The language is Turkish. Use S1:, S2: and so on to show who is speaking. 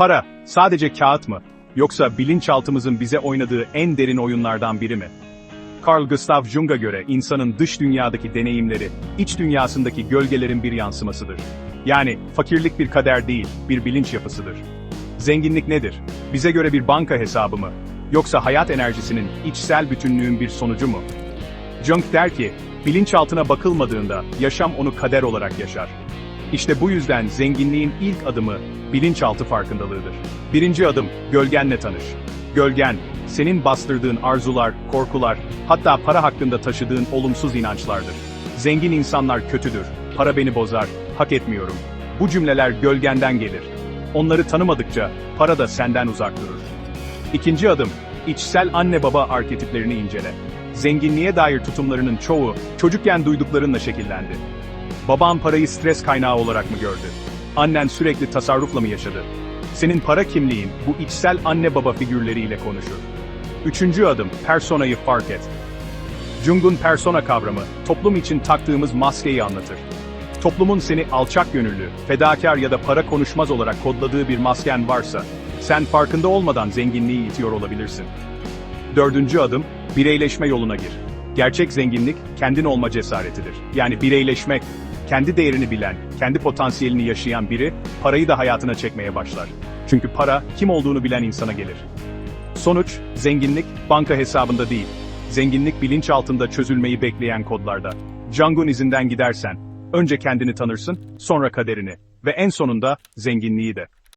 S1: Para sadece kağıt mı? Yoksa bilinçaltımızın bize oynadığı en derin oyunlardan biri mi? Carl Gustav Jung'a göre insanın dış dünyadaki deneyimleri, iç dünyasındaki gölgelerin bir yansımasıdır. Yani fakirlik bir kader değil, bir bilinç yapısıdır. Zenginlik nedir? Bize göre bir banka hesabı mı? Yoksa hayat enerjisinin içsel bütünlüğün bir sonucu mu? Jung der ki, bilinçaltına bakılmadığında yaşam onu kader olarak yaşar. İşte bu yüzden zenginliğin ilk adımı bilinçaltı farkındalığıdır. Birinci adım, gölgenle tanış. Gölgen, senin bastırdığın arzular, korkular, hatta para hakkında taşıdığın olumsuz inançlardır. Zengin insanlar kötüdür, para beni bozar, hak etmiyorum. Bu cümleler gölgenden gelir. Onları tanımadıkça para da senden uzak durur. İkinci adım, içsel anne baba arketiplerini incele. Zenginliğe dair tutumlarının çoğu çocukken duyduklarınla şekillendi. Baban parayı stres kaynağı olarak mı gördü? Annen sürekli tasarrufla mı yaşadı? Senin para kimliğin bu içsel anne baba figürleriyle konuşur. Üçüncü adım, personayı fark et. Jung'un persona kavramı, toplum için taktığımız maskeyi anlatır. Toplumun seni alçak gönüllü, fedakar ya da para konuşmaz olarak kodladığı bir masken varsa, sen farkında olmadan zenginliği itiyor olabilirsin. Dördüncü adım, bireyleşme yoluna gir. Gerçek zenginlik, kendin olma cesaretidir. Yani bireyleşmek, kendi değerini bilen, kendi potansiyelini yaşayan biri, parayı da hayatına çekmeye başlar. Çünkü para, kim olduğunu bilen insana gelir. Sonuç, zenginlik, banka hesabında değil. Zenginlik bilinç altında çözülmeyi bekleyen kodlarda. Jung'un izinden gidersen, önce kendini tanırsın, sonra kaderini ve en sonunda zenginliği de.